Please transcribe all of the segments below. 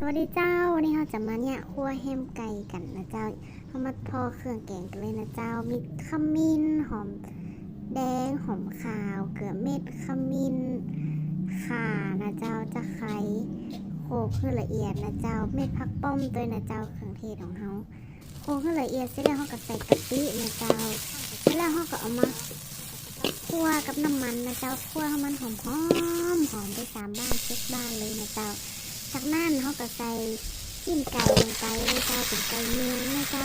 สวัสดีเจ้านนี้เราจะมาเนี่ยคั่วแฮมไก่กันนะเจ้าเรามาพอเครื่องแกงกันเลยนะเจ้า มีขมิ้นหอมแดงหอมขาว เกลือเม็ดขมิ้นข่านะเจ้าจะไคร้โขลกให้ละเอียดนะเจ้าเม็ดผักป้อมด้วยนะเจ้าเครื่องเทศของเราโขลกให้ละเอียดเสร็จแล้วเราก็ใส่กะปินะเจ้าเสร็จแล้วเราก็เอามาคั่วกับน้ำมันนะเจ้าคั่วให้มันหอมหอมหอมไปสามบ้าน จากนั้นเขาก็ใส่จิ้มไก่ลงไปนะเจ้าเป็นไก่เนื้อนะเจ้า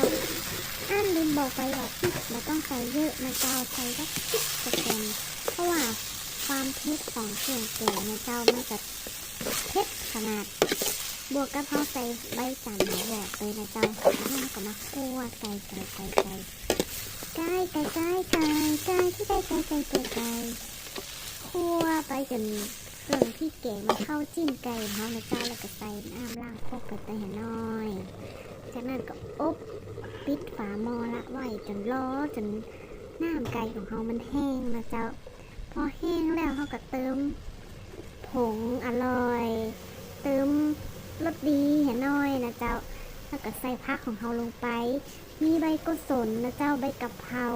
อันลืมบอกไปว่าพริกเราต้องใส่เยอะนะเจ้าใส่สักสิบเปอร์เซ็นต์เพราะว่าความเผ็ดของเครื่องแกงนะเจ้ามันจะเผ็ดขนาด บวกกับเขาใส่ใบจันทร์หมูแหวกเลยนะเจ้าแล้วก็มาคั่วไก่ไก่ไก่ไก่ไก่ไก่ไก่ไก่ไก่ที่ไก่ไก่ไก่ไก่คั่วไปจน ที่แกงมันเข้าจิ้มไก่ของเขานะเจ้าแล้วก็ใส่น้ำล้างพกไปแต่เห็นน้อย จากนั้นก็อบปิดฝาหม้อละไว้จนร้อจนน้ำไก่ของเขามันแห้งนะเจ้า พอแห้งแล้วเขาก็เติม ผงอร่อย เติมรสดีเห็นน้อยนะเจ้า แล้วก็ใส่ผักของเขาลงไป มีใบกุศลนะเจ้าใบกะเพรา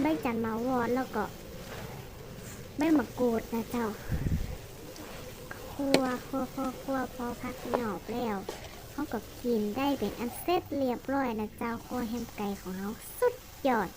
ใบจันมาวอดแล้วก็ใบมะกรูดนะเจ้า คั่วคั่วคั่วคั่วพอพักหยอบแล้วเขาก็กินได้เป็นอันเสร็จเรียบร้อยนะเจ้าคั่วแฮมไก่ของเราสุดยอด